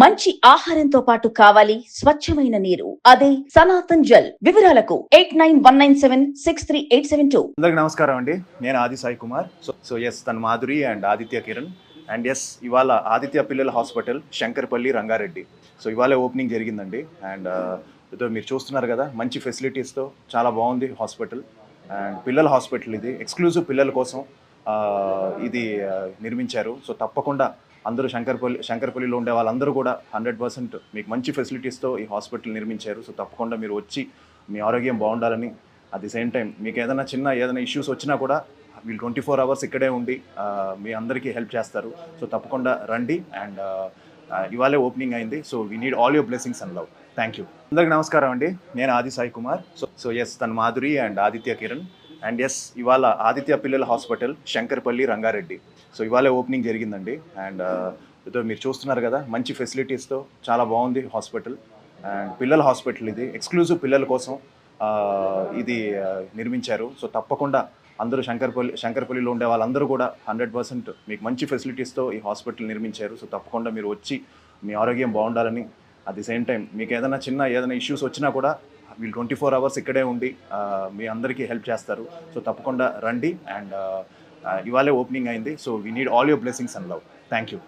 మంచి ఆహారంతో పాటు కావాలి స్వచ్ఛమైన నీరు. అదే సనాతన్ జల్. వివరాలకు eight nine one nine seven six three eight seven two. అందరికి నమస్కారం అండి. నేను Adi Sai Kumar. So so yes తన Madhuri and Aditya Kiran. And yes ఇవాళ ఆదిత్య పిల్లల హాస్పిటల్ శంకర్పల్లి రంగారెడ్డి. సో ఇవాళ ఓపెనింగ్ జరిగిందండి. అండ్ ఇదో uh, మీరు చూస్తున్నారు కదా మంచి ఫెసిలిటీస్తో చాలా బాగుంది హాస్పిటల్. అండ్ పిల్లల హాస్పిటల్ ఇది. ఎక్స్క్లూజివ్ పిల్లల కోసం uh, ఇది uh, నిర్మించారు. సో తప్పకుండా అందరూ శంకర్పల్లి శంకర్పల్లిలో ఉండే వాళ్ళందరూ కూడా హండ్రెడ్ పర్సెంట్ మీకు మంచి ఫెసిలిటీస్తో ఈ హాస్పిటల్ నిర్మించారు. సో తప్పకుండా మీరు వచ్చి మీ ఆరోగ్యం బాగుండాలని అట్ ది సేమ్ టైం మీకు ఏదైనా చిన్న ఏదైనా ఇష్యూస్ వచ్చినా కూడా వీళ్ళు ట్వంటీ ఫోర్ అవర్స్ ఇక్కడే ఉండి మీ అందరికీ హెల్ప్ చేస్తారు. సో తప్పకుండా రండి అండ్ ఇవాళే ఓపెనింగ్ అయింది. So we need all your blessings and love thank you అందరికి నమస్కారం అండి. నేను Adi Sai Kumar. So so yes తన Madhuri and Aditya Kiran. And yes ఇవాళ ఆదిత్య పిల్లల హాస్పిటల్ శంకర్పల్లి రంగారెడ్డి. సో ఇవాళ ఓపెనింగ్ జరిగిందండి. అండ్ ఇదో uh, మీరు చూస్తున్నారు కదా మంచి ఫెసిలిటీస్తో చాలా బాగుంది హాస్పిటల్. అండ్ పిల్లల హాస్పిటల్ ఇది. ఎక్స్క్లూజివ్ పిల్లల కోసం uh, ఇది uh, నిర్మించారు. సో తప్పకుండా అందరూ శంకర్పల్లి శంకర్పల్లిలో ఉండే వాళ్ళందరూ కూడా హండ్రెడ్ పర్సెంట్ మీకు మంచి ఫెసిలిటీస్తో ఈ హాస్పిటల్ నిర్మించారు. సో తప్పకుండా మీరు వచ్చి మీ ఆరోగ్యం బాగుండాలని అట్ ది సేమ్ టైం మీకు ఏదైనా చిన్న ఏదైనా ఇష్యూస్ వచ్చినా కూడా వీళ్ళు ట్వంటీ ఫోర్ అవర్స్ ఇక్కడే ఉండి మీ అందరికీ హెల్ప్ చేస్తారు. సో తప్పకుండా రండి. అండ్ ఇవాళే ఓపెనింగ్ అయింది. So we need all your blessings and love thank you